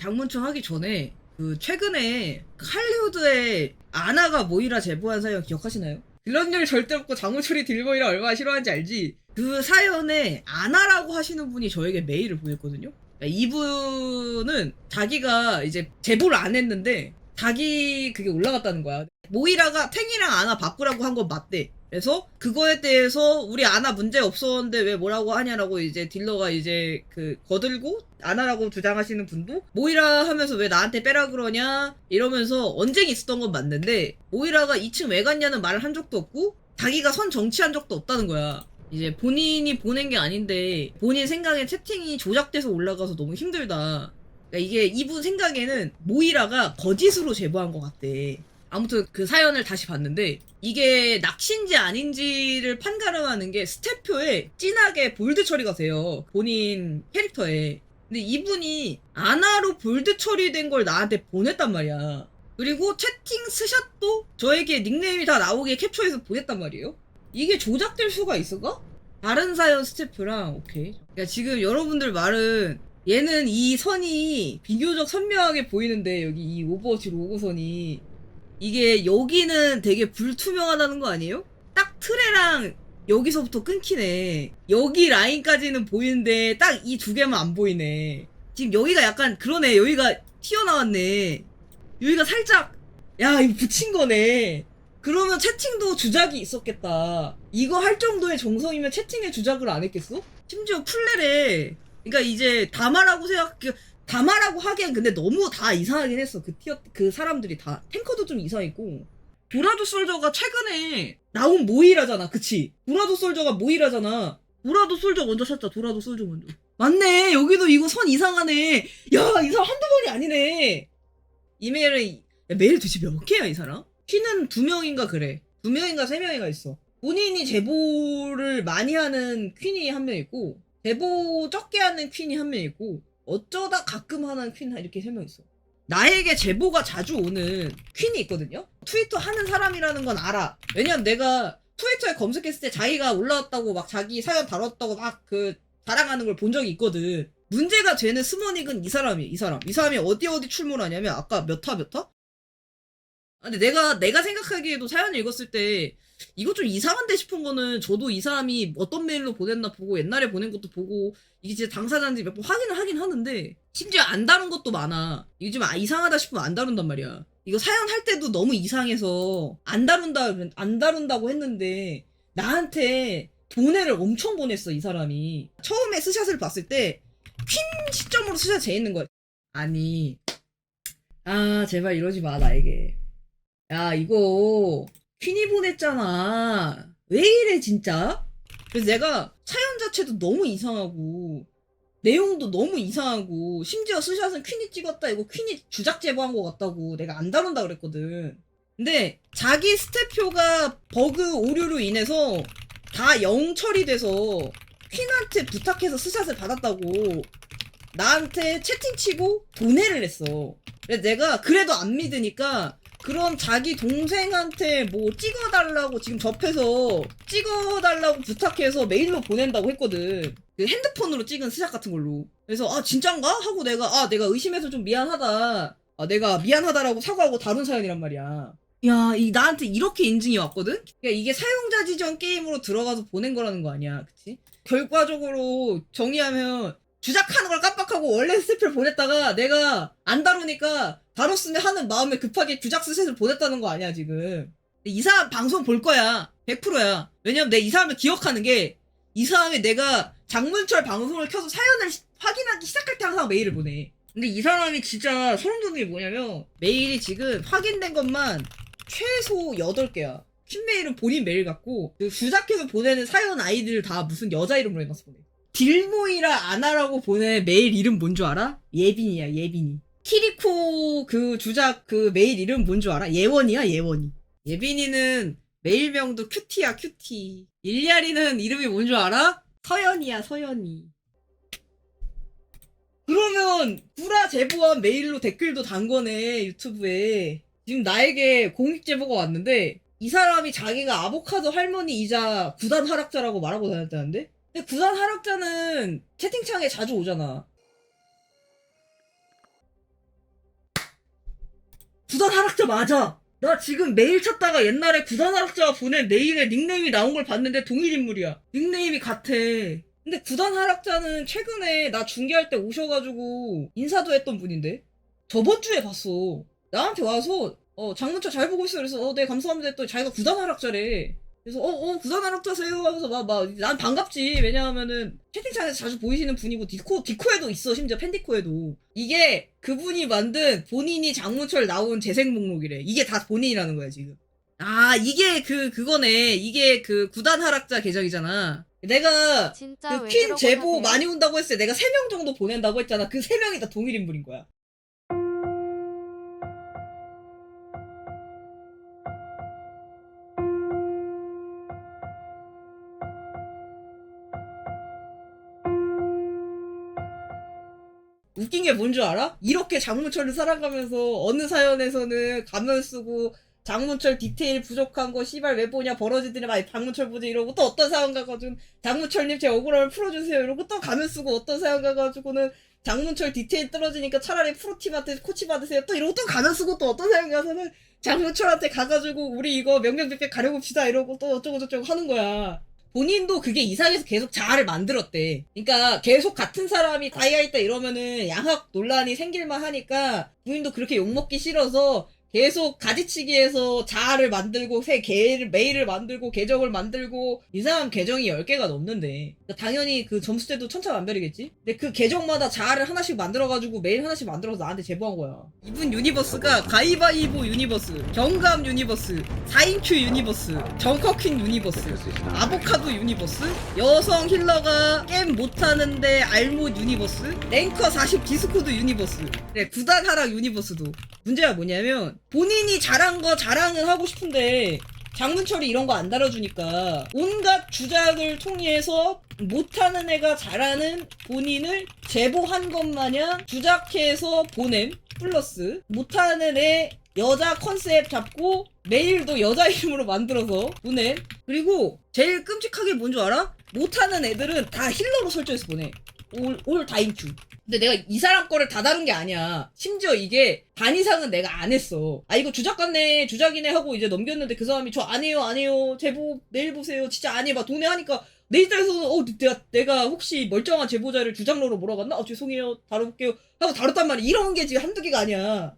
장문청 하기 전에 그 최근에 할리우드의 아나가 모이라 제보한 사연 기억하시나요? 일 절대 없고 장문철이 딜보이라 얼마나 싫어하는지 알지? 그 사연에 아나라고 하시는 분이 저에게 메일을 보냈거든요. 그러니까 이분은 자기가 이제 제보를 안 했는데 자기 그게 올라갔다는 거야. 모이라가 탱이랑 아나 바꾸라고 한 건 맞대. 그래서 그거에 대해서 우리 아나 문제 없었는데 왜 뭐라고 하냐라고 이제 딜러가 이제 그 거들고 아나라고 주장하시는 분도 모이라 하면서 왜 나한테 빼라 그러냐 이러면서 언쟁이 있었던 건 맞는데 모이라가 2층 왜 갔냐는 말을 한 적도 없고 자기가 선 정치한 적도 없다는 거야. 이제 본인이 보낸 게 아닌데 본인 생각에 채팅이 조작돼서 올라가서 너무 힘들다. 그러니까 이게 이분 생각에는 모이라가 거짓으로 제보한 것 같대. 아무튼 그 사연을 다시 봤는데 이게 낚시인지 아닌지를 판가름하는 게 스태표에 진하게 볼드 처리가 돼요. 본인 캐릭터에. 근데 이분이 아나로 볼드 처리된 걸 나한테 보냈단 말이야. 그리고 채팅 스샷도 저에게 닉네임이 다 나오게 캡처해서 보냈단 말이에요. 이게 조작될 수가 있을까? 다른 사연 스태프랑 오케이. 그러니까 지금 여러분들 말은 얘는 이 선이 비교적 선명하게 보이는데 여기 이 오버워치 로고선이 이게 여기는 되게 불투명하다는 거 아니에요? 딱 틀에랑 여기서부터 끊기네. 여기 라인까지는 보이는데 딱 이 두 개만 안 보이네. 지금 여기가 약간 그러네. 여기가 튀어나왔네. 여기가 살짝 야 이거 붙인 거네. 그러면 채팅도 주작이 있었겠다. 이거 할 정도의 정성이면 채팅에 주작을 안 했겠어? 심지어 플레레. 그러니까 이제 다마라고 생각, 그, 다마라고 하기엔 근데 너무 다 이상하긴 했어. 그 티어, 그 사람들이 다. 탱커도 좀 이상했고. 도라도 솔저가 최근에 나온 모이라잖아. 그치? 도라도 솔저가 모이라잖아. 도라도 솔저 먼저 찾자. 도라도 솔저 먼저. 맞네. 여기도 이거 선 이상하네. 야, 이 사람 한두 번이 아니네. 이메일을, 야, 메일 도대체 몇 개야, 이 사람? 퀸은 두 명인가 그래. 두 명인가 세 명인가 있어. 본인이 제보를 많이 하는 퀸이 한 명 있고, 제보 적게 하는 퀸이 한 명 있고, 어쩌다 가끔 하는 퀸 이렇게 있어. 나에게 제보가 자주 오는 퀸이 있거든요? 트위터 하는 사람이라는 건 알아. 왜냐면 내가 트위터에 검색했을 때 자기가 올라왔다고 막 자기 사연 다뤘다고 막 그 자랑하는 걸 본 적이 있거든. 문제가 되는 스모닉은 이 사람이에요, 이 사람. 이 사람이 어디 어디 출몰하냐면 아까 몇화몇 화? 아, 근데 내가 내가 생각하기에도 사연을 읽었을 때 이거 좀 이상한데 싶은 거는 저도 이 사람이 어떤 메일로 보냈나 보고 옛날에 보낸 것도 보고 이게 진짜 당사자인지 몇 번 확인을 하긴 하는데 심지어 안 다룬 것도 많아. 이게 좀 아, 이상하다 싶으면 안 다룬단 말이야. 이거 사연 할 때도 너무 이상해서 안 다룬다 안 다룬다고 했는데 나한테 돈을 엄청 보냈어 이 사람이. 처음에 스샷을 봤을 때 퀸 시점으로 스샷 재 있는 거야. 아니 아 제발 이러지 마 나에게. 야 이거 퀸이 보냈잖아. 왜 이래 진짜? 그래서 내가 사연 자체도 너무 이상하고 내용도 너무 이상하고 심지어 스샷은 퀸이 찍었다 이거 퀸이 주작 제보한 것 같다고 내가 안 다룬다 그랬거든. 근데 자기 스태표가 버그 오류로 인해서 다 영 처리돼서 퀸한테 부탁해서 스샷을 받았다고 나한테 채팅치고 돈해를 했어. 그래서 내가 그래도 안 믿으니까 그런 자기 동생한테 뭐 찍어달라고 지금 접해서 찍어달라고 부탁해서 메일로 보낸다고 했거든. 그 핸드폰으로 찍은 스샷 같은 걸로. 그래서 아 진짠가? 하고 내가 아 내가 의심해서 좀 미안하다. 아 내가 미안하다라고 사과하고 다룬 사연이란 말이야. 야, 이 나한테 이렇게 인증이 왔거든? 그러니까 이게 사용자 지정 게임으로 들어가서 보낸 거라는 거 아니야. 그치? 결과적으로 정리하면 주작하는 걸 깜빡하고 원래 스태프를 보냈다가 내가 안 다루니까 다뤘으면 하는 마음에 급하게 주작 스 셋을 보냈다는 거 아니야 지금. 이 사람 방송 볼 거야. 100%야. 왜냐면 내 이 사람을 기억하는 게 이 사람이 내가 장문철 방송을 켜서 사연을 시- 확인하기 시작할 때 항상 메일을 보내. 근데 이 사람이 진짜 소름 돋는 게 뭐냐면 메일이 지금 확인된 것만 최소 8개야. 퀸메일은 본인 메일 같고 그 주작해서 보내는 사연 아이들 다 무슨 여자 이름으로 해놨어 보내. 딜모이라 아나라고 보내 메일 이름 뭔 줄 알아? 예빈이야 예빈이 키리코 그 주작 그 메일 이름 뭔 줄 알아? 예원이야 예원이. 예빈이는 메일명도 큐티야 큐티. 일리아리는 이름이 뭔 줄 알아? 서연이야 서연이. 그러면 구라 제보한 메일로 댓글도 단 거네 유튜브에. 지금 나에게 공익 제보가 왔는데 이 사람이 자기가 아보카도 할머니이자 구단 하락자라고 말하고 다녔다는데? 근데 구단 하락자는 채팅창에 자주 오잖아 구단 하락자 맞아. 나 지금 메일 찾다가 옛날에 구단 하락자가 보낸 메일에 닉네임이 나온 걸 봤는데 동일 인물이야. 닉네임이 같아. 근데 구단 하락자는 최근에 나 중계할 때 오셔가지고 인사도 했던 분인데 저번 주에 봤어. 나한테 와서 어 장문철 잘 보고 있어. 그래서 어네 감사합니다 했더니 자기가 구단 하락자래. 그래서 어어 구단 하락자세요 하면서 막 막 난 반갑지. 왜냐하면은 채팅창에서 자주 보이시는 분이고 디코 디코에도 있어. 심지어 팬디코에도 이게 그분이 만든 본인이 장문철 나온 재생 목록이래. 이게 다 본인이라는 거야 지금. 아 이게 그 그거네. 이게 그 구단 하락자 계정이잖아. 내가 진짜 그왜퀸 그러고 제보? 많이 온다고 했을 때 내가 3명 정도 보낸다고 했잖아. 그 3명이 다 동일 인물인 거야. 웃긴 게 뭔 줄 알아? 이렇게 장문철을 살아가면서 어느 사연에서는 가면 쓰고 장문철 디테일 부족한 거 씨발 왜 보냐 버러지들이 막 장문철 보지 이러고 또 어떤 사연 가가지고 장문철님 제 억울함을 풀어주세요 이러고 또 가면 쓰고 어떤 사연 가가지고는 장문철 디테일 떨어지니까 차라리 프로팀한테 코치 받으세요 또 이러고 또 가면 쓰고 또 어떤 사연 가서는 장문철한테 가가지고 우리 이거 명명백백 가려봅시다 이러고 또 어쩌고 저쩌고 하는 거야 본인도 그게 이상해서 계속 자아를 만들었대. 그러니까 계속 같은 사람이 다이아 있다 이러면은 양학 논란이 생길만 하니까 부인도 그렇게 욕먹기 싫어서 계속 가지치기해서 자아를 만들고 새 개를 메일을 만들고 계정을 만들고 이 사람 계정이 10개가 넘는데. 그러니까 당연히 그 점수대도 천차만별이겠지? 근데 그 계정마다 자아를 하나씩 만들어가지고 메일 하나씩 만들어서 나한테 제보한 거야. 이분 유니버스가 가이바이보 유니버스 경감 유니버스 4인큐 유니버스 정커퀸 유니버스 아보카도 유니버스 여성 힐러가 게임 못하는데 알못 유니버스 랭커 40 디스코드 유니버스. 네 구단 하락 유니버스도. 문제가 뭐냐면 본인이 잘한 거 자랑은 하고 싶은데 장문철이 이런 거 안 달아주니까 온갖 주작을 통해서 못하는 애가 잘하는 본인을 제보한 것 마냥 주작해서 보냄 플러스 못하는 애 여자 컨셉 잡고 메일도 여자 이름으로 만들어서 보냄. 그리고 제일 끔찍하게 뭔 줄 알아? 못하는 애들은 다 힐러로 설정해서 보내. 올, 올 다인큐 근데 내가 이 사람 거를 다 다룬 게 아니야. 심지어 이게 반 이상은 내가 안 했어. 아 이거 주작 같네, 주작이네 하고 이제 넘겼는데 그 사람이 저 안 해요, 안 해요. 제보 내일 보세요. 진짜 안 해. 막 동네 하니까 내 입장에서 어 내가 내가 혹시 멀쩡한 제보자를 주장로로 몰아갔나? 어 죄송해요, 다뤄볼게요. 하고 다뤘단 말이야. 이런 게 지금 한두 개가 아니야.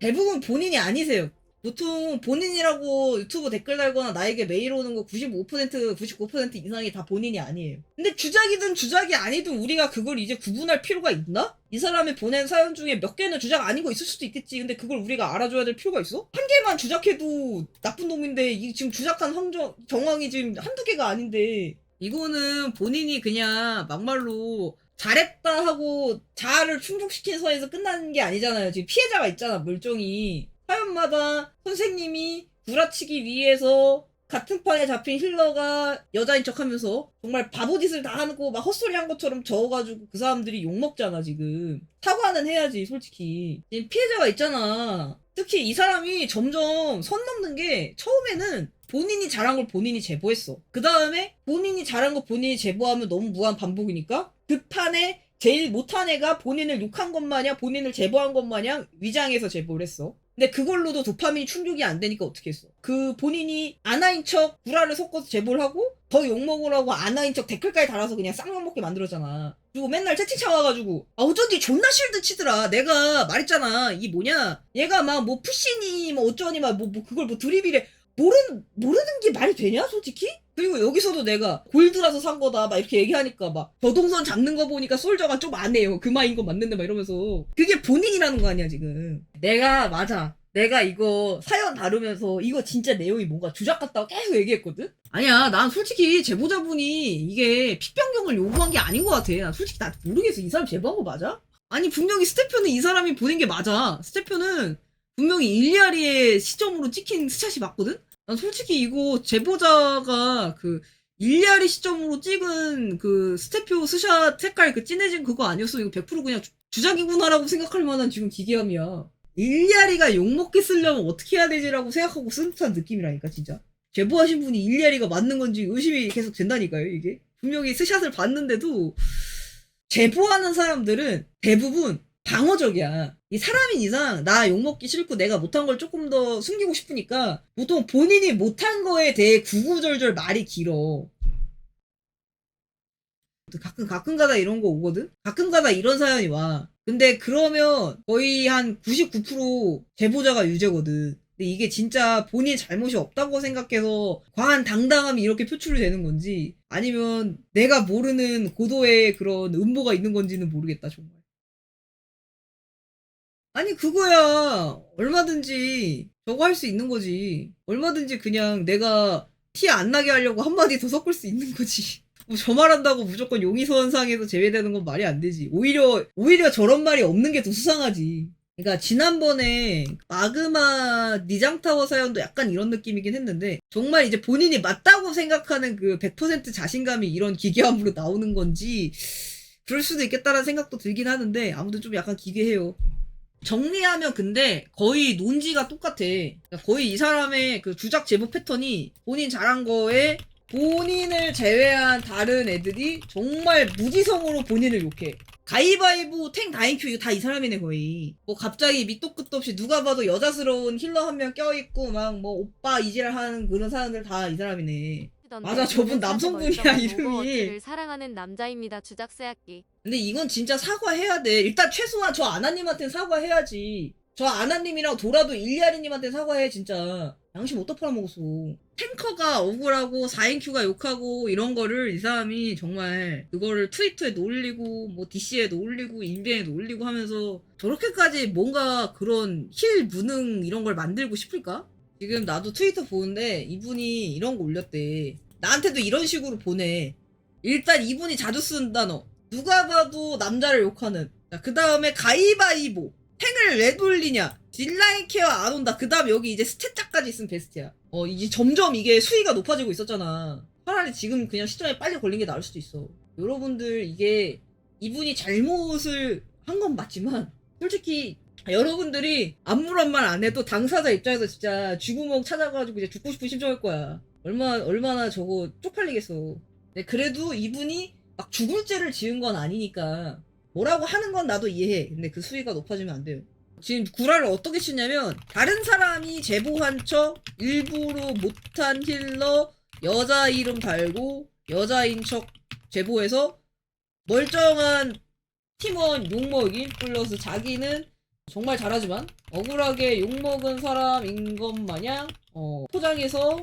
대부분 본인이 아니세요. 보통 본인이라고 유튜브 댓글 달거나 나에게 메일 오는 거 95%, 99% 이상이 다 본인이 아니에요. 근데 주작이든 주작이 아니든 우리가 그걸 이제 구분할 필요가 있나? 이 사람이 보낸 사연 중에 몇 개는 주작 아닌 거 있을 수도 있겠지. 근데 그걸 우리가 알아줘야 될 필요가 있어? 한 개만 주작해도 나쁜 놈인데 이 지금 주작한 황정, 정황이 지금 한두 개가 아닌데 이거는 본인이 그냥 막말로 잘했다 하고 자아를 충족시킨 선에서 끝나는 게 아니잖아요. 지금 피해자가 있잖아, 물종이. 사연마다 선생님이 구라치기 위해서 같은 판에 잡힌 힐러가 여자인 척 하면서 정말 바보짓을 다 하고 막 헛소리 한 것처럼 적어가지고 그 사람들이 욕먹잖아, 지금. 사과는 해야지, 솔직히. 피해자가 있잖아. 특히 이 사람이 점점 선 넘는 게 처음에는 본인이 잘한 걸 본인이 제보했어. 그 다음에 본인이 잘한 거 본인이 제보하면 너무 무한 반복이니까 그 판에 제일 못한 애가 본인을 욕한 것 마냥 본인을 제보한 것 마냥 위장해서 제보를 했어. 근데 그걸로도 도파민이 충족이 안 되니까 어떻게 했어? 그 본인이 아나인 척 구라를 섞어서 제보를 하고 더 욕먹으라고 아나인 척 댓글까지 달아서 그냥 쌍욕 먹게 만들었잖아. 그리고 맨날 채팅창 와가지고 아 어쩐지 존나 실드 치더라. 내가 말했잖아. 이 뭐냐? 얘가 막 뭐 푸시니 뭐 어쩌니 막 뭐 뭐 그걸 뭐 드립이래. 모르는 모르는 게 말이 되냐 솔직히? 그리고 여기서도 내가 골드라서 산 거다 막 이렇게 얘기하니까 막 저동선 잡는 거 보니까 솔저가 좀 안 해요. 그마인 거 맞는데 막 이러면서. 그게 본인이라는 거 아니야 지금. 내가 맞아. 내가 이거 사연 다루면서 이거 진짜 내용이 뭔가 주작 같다고 계속 얘기했거든? 아니야 난 솔직히 제보자분이 이게 픽변경을 요구한 게 아닌 것 같아. 난 솔직히 나 모르겠어. 이 사람 제보한 거 맞아? 아니 분명히 스태표는 이 사람이 보낸 게 맞아. 스태표는 분명히 일리아리의 시점으로 찍힌 스샷이 맞거든? 난 솔직히 이거 제보자가 그 일리아리 시점으로 찍은 그 스태표 스샷 색깔 그 진해진 그거 아니었어? 이거 100% 그냥 주- 주작이구나라고 생각할 만한 지금 기계함이야. 일리아리가 욕먹게 쓰려면 어떻게 해야 되지라고 생각하고 쓴 듯한 느낌이라니까 진짜. 제보하신 분이 일리아리가 맞는 건지 의심이 계속 된다니까요 이게. 분명히 스샷을 봤는데도 제보하는 사람들은 대부분 방어적이야. 이 사람인 이상 나 욕먹기 싫고 내가 못한 걸 조금 더 숨기고 싶으니까 보통 본인이 못한 거에 대해 구구절절 말이 길어. 가끔 가끔가다 이런 거 오거든? 가끔가다 이런 사연이 와. 근데 그러면 거의 한 99% 제보자가 유죄거든. 근데 이게 진짜 본인 잘못이 없다고 생각해서 과한 당당함이 이렇게 표출이 되는 건지 아니면 내가 모르는 고도의 그런 음모가 있는 건지는 모르겠다 정말. 아니 그거야 얼마든지 저거 할 수 있는 거지. 얼마든지 그냥 내가 티 안 나게 하려고 한마디 더 섞을 수 있는 거지. 뭐 저 말한다고 무조건 용의선상에서 제외되는 건 말이 안 되지. 오히려 오히려 저런 말이 없는 게 더 수상하지. 그러니까 지난번에 마그마 니장타워 사연도 약간 이런 느낌이긴 했는데 정말 이제 본인이 맞다고 생각하는 그 100% 자신감이 이런 기괴함으로 나오는 건지 그럴 수도 있겠다라는 생각도 들긴 하는데 아무튼 좀 약간 기괴해요. 정리하면 근데 거의 논지가 똑같아. 그러니까 거의 이 사람의 그 주작 제보 패턴이 본인 잘한 거에 본인을 제외한 다른 애들이 정말 무지성으로 본인을 욕해. 가위바위보, 탱, 다인큐 이거 다 이 사람이네 거의. 뭐 갑자기 밑도 끝도 없이 누가 봐도 여자스러운 힐러 한 명 껴있고 막 뭐 오빠 이지랄 하는 그런 사람들 다 이 사람이네. 맞아, 저분 남성분이야, 이름이. 를 사랑하는 남자입니다. 주작새학기. 근데 이건 진짜 사과해야 돼. 일단 최소한 저 아나님한테 사과해야지. 저 아나님이랑 도라도 일리아리님한테 사과해 진짜. 양심 어디다 팔아먹었어. 탱커가 억울하고 4인큐가 욕하고 이런 거를 이 사람이 정말 그거를 트위터에도 올리고 뭐 DC에도 올리고 인벤에도 올리고 하면서 저렇게까지 뭔가 그런 힐 무능 이런 걸 만들고 싶을까? 지금 나도 트위터 보는데 이분이 이런 거 올렸대. 나한테도 이런 식으로 보내. 일단 이분이 자주 쓰는 단어. 누가 봐도 남자를 욕하는. 그 다음에 가위바위보. 탱을 왜 돌리냐. 딜라인 케어 안 온다. 그 다음에 여기 이제 스탯짝까지 있으면 베스트야. 어, 이제 점점 이게 수위가 높아지고 있었잖아. 차라리 지금 그냥 시점에 빨리 걸린 게 나을 수도 있어. 여러분들 이게 이분이 잘못을 한 건 맞지만 솔직히 여러분들이 아무런 말 안 해도 당사자 입장에서 진짜 쥐구멍 찾아가지고 이제 죽고 싶은 심정일 거야. 얼마 얼마나 저거 쪽팔리겠어. 네, 그래도 이분이 막 죽을 죄를 지은 건 아니니까 뭐라고 하는 건 나도 이해해. 근데 그 수위가 높아지면 안 돼요. 지금 구라를 어떻게 치냐면 다른 사람이 제보한 척 일부러 못한 힐러 여자 이름 달고 여자인 척 제보해서 멀쩡한 팀원 욕먹임 플러스 자기는 정말 잘하지만 억울하게 욕먹은 사람인 것 마냥 어, 포장해서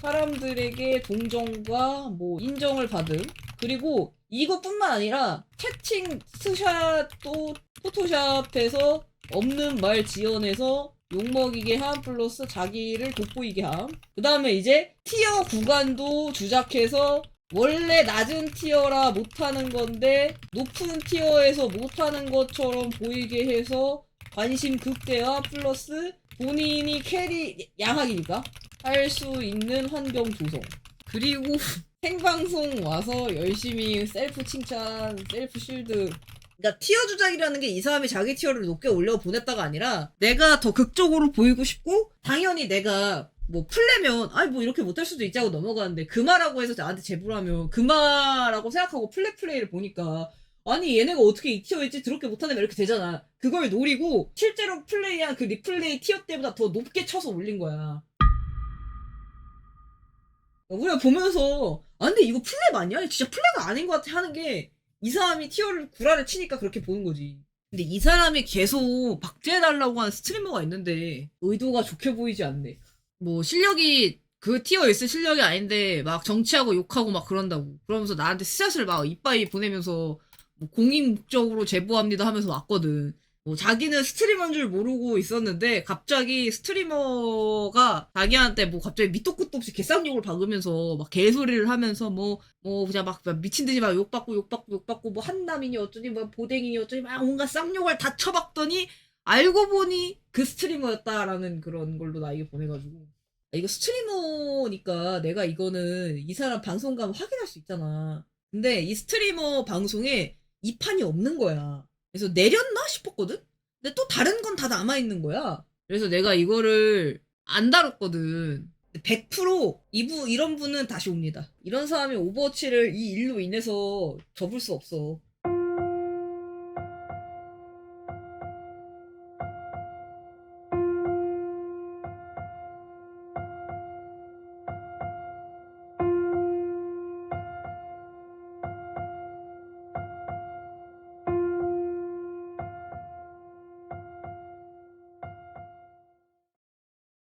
사람들에게 동정과 뭐 인정을 받음 그리고 이것뿐만 아니라 채팅 스샷도 포토샵에서 없는 말 지어내서 욕먹이게 함 플러스 자기를 돋보이게 함. 그 다음에 이제 티어 구간도 주작해서 원래 낮은 티어라 못하는 건데 높은 티어에서 못하는 것처럼 보이게 해서 관심 극대화 플러스 본인이 캐리 양학이니까 할 수 있는 환경 조성. 그리고 생방송 와서 열심히 셀프 칭찬, 셀프 실드. 그러니까 티어 주작이라는 게 이 사람이 자기 티어를 높게 올려 보냈다가 아니라 내가 더 극적으로 보이고 싶고 당연히 내가 뭐 풀려면 아이 뭐 이렇게 못할 수도 있지 하고 넘어가는데 그 말하고 해서 나한테 제보를 하면 그 말하고 생각하고 플레 플레이를 보니까 아니 얘네가 어떻게 이 티어였지 더럽게 못하네 막 이렇게 되잖아 그걸 노리고 실제로 플레이한 그 리플레이 티어 때보다 더 높게 쳐서 올린 거야 우리가 보면서 아 근데 이거 플랩 아니야? 진짜 플랩가 아닌 것 같아 하는 게 이 사람이 티어를 구라를 치니까 그렇게 보는 거지. 근데 이 사람이 계속 박제해달라고 하는 스트리머가 있는데 의도가 좋게 보이지 않네. 뭐 실력이 그 티어 있을 실력이 아닌데 막 정치하고 욕하고 막 그런다고. 그러면서 나한테 스샷을 막 이빠이 보내면서 뭐 공익 목적으로 제보합니다 하면서 왔거든. 뭐 자기는 스트리머인 줄 모르고 있었는데 갑자기 스트리머가 자기한테 뭐 갑자기 밑도 끝도 없이 개쌍욕을 박으면서 막 개소리를 하면서 뭐뭐 그냥 막 미친 듯이 막 욕받고 욕받고 욕받고 뭐 한남이니 어쩌니 뭐 보댕이니 어쩌니 막 온갖 쌍욕을 다 쳐박더니 알고 보니 그 스트리머였다라는 그런 걸로 나에게 보내가지고 아, 이거 스트리머니까 내가 이거는 이 사람 방송 가면 확인할 수 있잖아. 근데 이 스트리머 방송에 이 판이 없는 거야. 그래서 내렸나 싶었거든? 근데 또 다른 건 다 남아있는 거야. 그래서 내가 이거를 안 다뤘거든. 100% 이부, 이런 분은 다시 옵니다. 이런 사람이 오버워치를 이 일로 인해서 접을 수 없어.